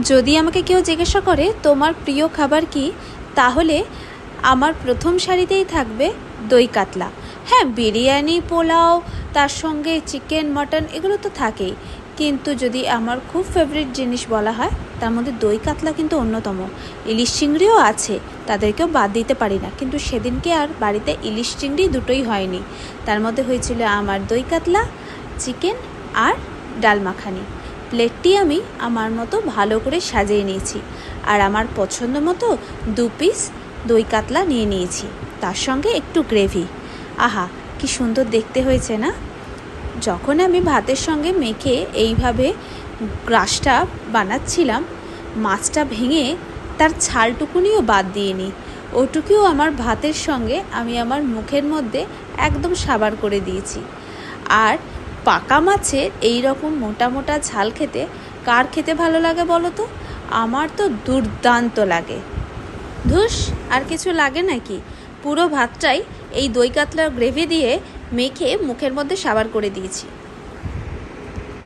যদি আমাকে কেউ জিজ্ঞাসা করে, তোমার প্রিয় খাবার কি? তাহলে আমার প্রথম সারিতেই থাকবে দই কাতলা। হ্যাঁ বিরিয়ানি, পোলাও, তার সঙ্গে চিকেন, মাটন এগুলো তো থাকেই। কিন্তু যদি আমার খুব ফেভারিট জিনিস বলা হয়, তার মধ্যে দই কাতলা কিন্তু অন্যতম। ইলিশ চিংড়িও আছে, তাদেরকেও বাদ দিতে পারি না। কিন্তু সেদিনকে আর বাড়িতে ইলিশ চিংড়ি দুটোই হয়নি। তার মধ্যে হয়েছিল আমার দই কাতলা, চিকেন আর ডাল মাখানি। প্লেটটি আমি আমার মতো ভালো করে সাজিয়ে নিয়েছি আর আমার পছন্দ মতো দু পিস দই কাতলা নিয়ে নিয়েছি, তার সঙ্গে একটু গ্রেভি। আহা, কি সুন্দর দেখতে হয়েছে না? যখন আমি ভাতের সঙ্গে মেখে এইভাবে গ্রাসটা বানাচ্ছিলাম, মাছটা ভেঙে তার ছালটুকুনিও বাদ দিয়ে নিই ওটুকুও আমার ভাতের সঙ্গে আমি আমার মুখের মধ্যে একদম সাবার করে দিয়েছি। আর পাকা মাছের এই রকম মোটা মোটা ঝাল খেতে কার খেতে ভালো লাগে বলো তো? আমার তো দুর্দান্ত লাগে। ধুস, আর কিছু লাগে নাকি? পুরো ভাতটাই এই দই কাতলার গ্রেভি দিয়ে মেখে মুখের মধ্যে সাবার করে দিয়েছি।